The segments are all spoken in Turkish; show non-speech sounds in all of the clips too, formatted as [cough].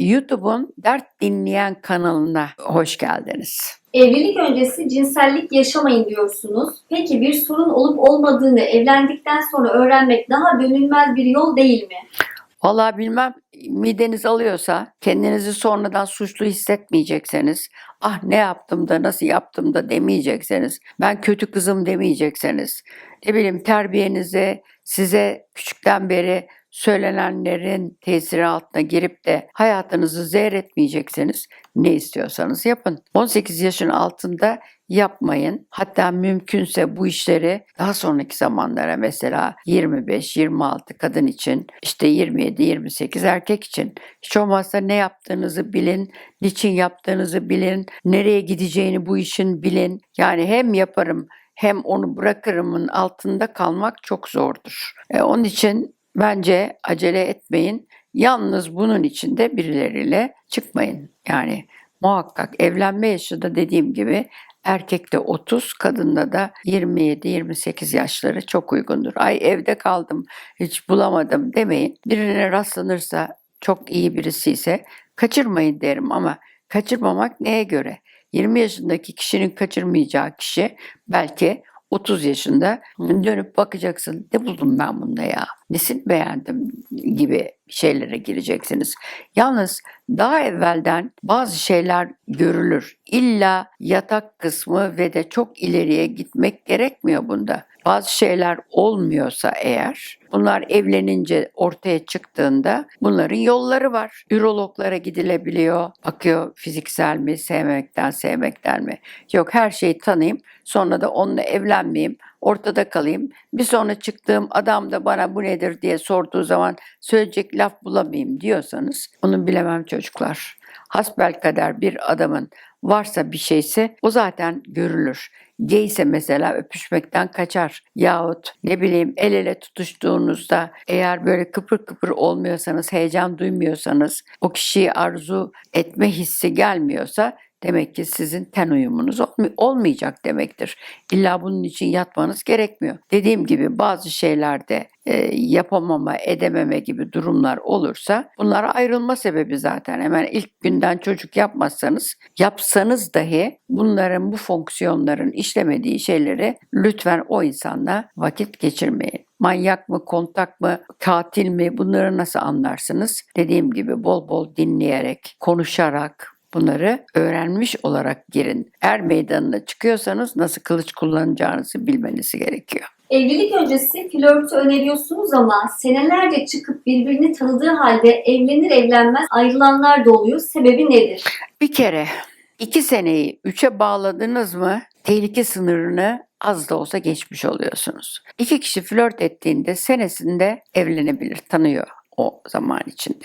YouTube'un Dert Dinleyen kanalına hoş geldiniz. Evlilik öncesi cinsellik yaşamayın diyorsunuz. Peki bir sorun olup olmadığını evlendikten sonra öğrenmek daha dönülmez bir yol değil mi? Vallahi bilmem mideniz alıyorsa kendinizi sonradan suçlu hissetmeyecekseniz ah ne yaptım da nasıl yaptım da demeyecekseniz ben kötü kızım demeyecekseniz ne bileyim terbiyenize size küçükten beri söylenenlerin tesiri altına girip de hayatınızı zehretmeyecekseniz ne istiyorsanız yapın. 18 yaşın altında yapmayın. Hatta mümkünse bu işleri daha sonraki zamanlara mesela 25-26 kadın için işte 27-28 erkek için hiç olmazsa ne yaptığınızı bilin, niçin yaptığınızı bilin, nereye gideceğini bu işin bilin. Yani hem yaparım hem onu bırakırımın altında kalmak çok zordur. E, onun için bence acele etmeyin. Yalnız bunun için de birileriyle çıkmayın. Yani muhakkak evlenme yaşı da dediğim gibi erkekte 30, kadında da 27-28 yaşları çok uygundur. Ay evde kaldım, hiç bulamadım demeyin. Birine rastlanırsa çok iyi birisi ise kaçırmayın derim ama kaçırmamak neye göre? 20 yaşındaki kişinin kaçırmayacağı kişi belki 30 yaşında dönüp bakacaksın. Ne buldum ben bunda ya? Nesini beğendim gibi şeylere gireceksiniz. Yalnız daha evvelden bazı şeyler görülür. İlla yatak kısmı ve de çok ileriye gitmek gerekmiyor bunda. Bazı şeyler olmuyorsa eğer bunlar evlenince ortaya çıktığında bunların yolları var. Ürologlara gidilebiliyor. Bakıyor fiziksel mi, sevmekten, sevmekten mi? Yok her şeyi tanıyayım sonra da onunla evlenmeyeyim ortada kalayım. Bir sonra çıktığım adam da bana bu nedir diye sorduğu zaman söyleyecek laf bulamayayım diyorsanız onu bilemem çocuklar. Hasbel kader bir adamın varsa bir şeyse o zaten görülür. Gayse mesela öpüşmekten kaçar yahut ne bileyim el ele tutuştuğunuzda eğer böyle kıpır kıpır olmuyorsanız, heyecan duymuyorsanız, o kişiyi arzu etme hissi gelmiyorsa demek ki sizin ten uyumunuz olmay- olmayacak demektir. İlla bunun için yatmanız gerekmiyor. Dediğim gibi bazı şeylerde e, yapamama, edememe gibi durumlar olursa bunlar ayrılma sebebi zaten. Hemen ilk günden çocuk yapmazsanız, yapsanız dahi bunların bu fonksiyonların işlemediği şeyleri lütfen o insanla vakit geçirmeyin. Manyak mı, kontak mı, katil mi bunları nasıl anlarsınız? Dediğim gibi bol bol dinleyerek, konuşarak, Bunları öğrenmiş olarak girin. Er meydanına çıkıyorsanız nasıl kılıç kullanacağınızı bilmeniz gerekiyor. Evlilik öncesi flörtü öneriyorsunuz ama senelerce çıkıp birbirini tanıdığı halde evlenir evlenmez ayrılanlar da oluyor. Sebebi nedir? Bir kere iki seneyi üçe bağladınız mı tehlike sınırını az da olsa geçmiş oluyorsunuz. İki kişi flört ettiğinde senesinde evlenebilir, tanıyor o zaman içinde.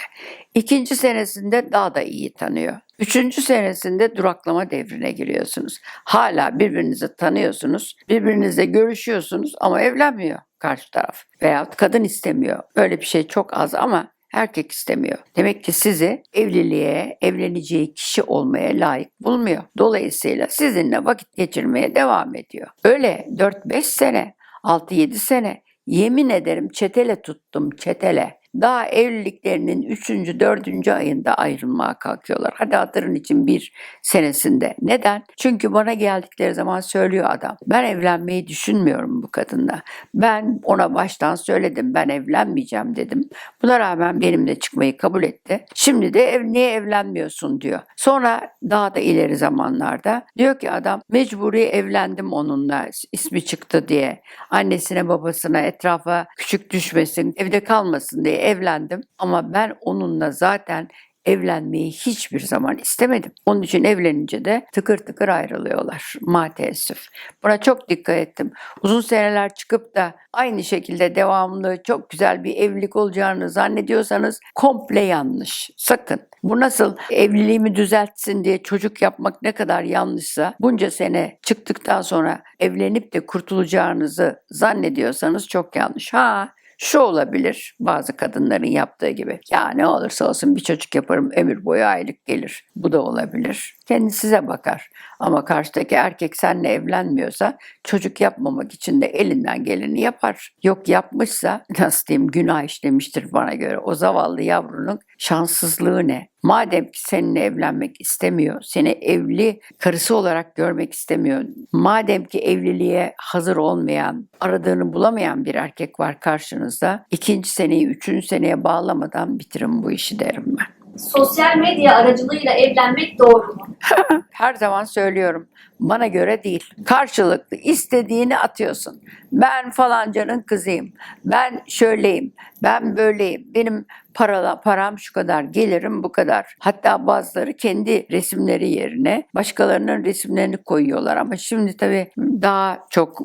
İkinci senesinde daha da iyi tanıyor. Üçüncü senesinde duraklama devrine giriyorsunuz. Hala birbirinizi tanıyorsunuz, birbirinizle görüşüyorsunuz ama evlenmiyor karşı taraf. Veyahut kadın istemiyor. Böyle bir şey çok az ama erkek istemiyor. Demek ki sizi evliliğe, evleneceği kişi olmaya layık bulmuyor. Dolayısıyla sizinle vakit geçirmeye devam ediyor. Öyle 4-5 sene, 6-7 sene yemin ederim çetele tuttum çetele. Daha evliliklerinin 3. 4. ayında ayrılmaya kalkıyorlar. Hadi hatırın için bir senesinde. Neden? Çünkü bana geldikleri zaman söylüyor adam. Ben evlenmeyi düşünmüyorum bu kadınla. Ben ona baştan söyledim. Ben evlenmeyeceğim dedim. Buna rağmen benimle çıkmayı kabul etti. Şimdi de ev, niye evlenmiyorsun diyor. Sonra daha da ileri zamanlarda diyor ki adam mecburi evlendim onunla ismi çıktı diye. Annesine babasına etrafa küçük düşmesin evde kalmasın diye evlendim. Ama ben onunla zaten evlenmeyi hiçbir zaman istemedim. Onun için evlenince de tıkır tıkır ayrılıyorlar maalesef. Buna çok dikkat ettim. Uzun seneler çıkıp da aynı şekilde devamlı çok güzel bir evlilik olacağını zannediyorsanız komple yanlış. Sakın. Bu nasıl evliliğimi düzeltsin diye çocuk yapmak ne kadar yanlışsa bunca sene çıktıktan sonra evlenip de kurtulacağınızı zannediyorsanız çok yanlış. Ha şu olabilir bazı kadınların yaptığı gibi. Ya ne olursa olsun bir çocuk yaparım ömür boyu aylık gelir. Bu da olabilir. Kendi size bakar. Ama karşıdaki erkek seninle evlenmiyorsa çocuk yapmamak için de elinden geleni yapar. Yok yapmışsa [laughs] nasıl diyeyim günah işlemiştir bana göre. O zavallı yavrunun şanssızlığı ne? Madem ki seninle evlenmek istemiyor, seni evli karısı olarak görmek istemiyor. Madem ki evliliğe hazır olmayan, aradığını bulamayan bir erkek var karşınızda. ikinci seneyi, üçüncü seneye bağlamadan bitirin bu işi derim ben. Sosyal medya aracılığıyla evlenmek doğru mu? [laughs] Her zaman söylüyorum. Bana göre değil. Karşılıklı istediğini atıyorsun. Ben falancanın kızıyım. Ben şöyleyim. Ben böyleyim. Benim parala, param şu kadar, gelirim bu kadar. Hatta bazıları kendi resimleri yerine başkalarının resimlerini koyuyorlar. Ama şimdi tabii daha çok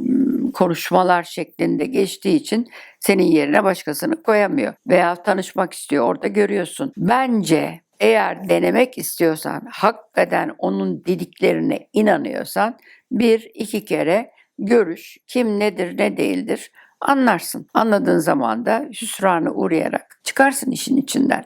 konuşmalar şeklinde geçtiği için senin yerine başkasını koyamıyor. Veya tanışmak istiyor orada görüyorsun. Bence eğer denemek istiyorsan, hakikaten onun dediklerine inanıyorsan bir iki kere görüş, kim nedir ne değildir anlarsın. Anladığın zaman da hüsrana uğrayarak çıkarsın işin içinden.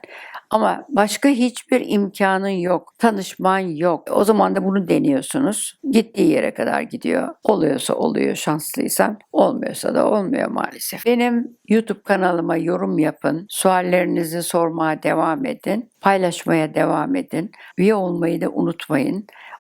Ama başka hiçbir imkanın yok. Tanışman yok. O zaman da bunu deniyorsunuz. Gittiği yere kadar gidiyor. Oluyorsa oluyor şanslıysan. Olmuyorsa da olmuyor maalesef. Benim YouTube kanalıma yorum yapın. Suallerinizi sormaya devam edin. Paylaşmaya devam edin. Üye olmayı da unutmayın.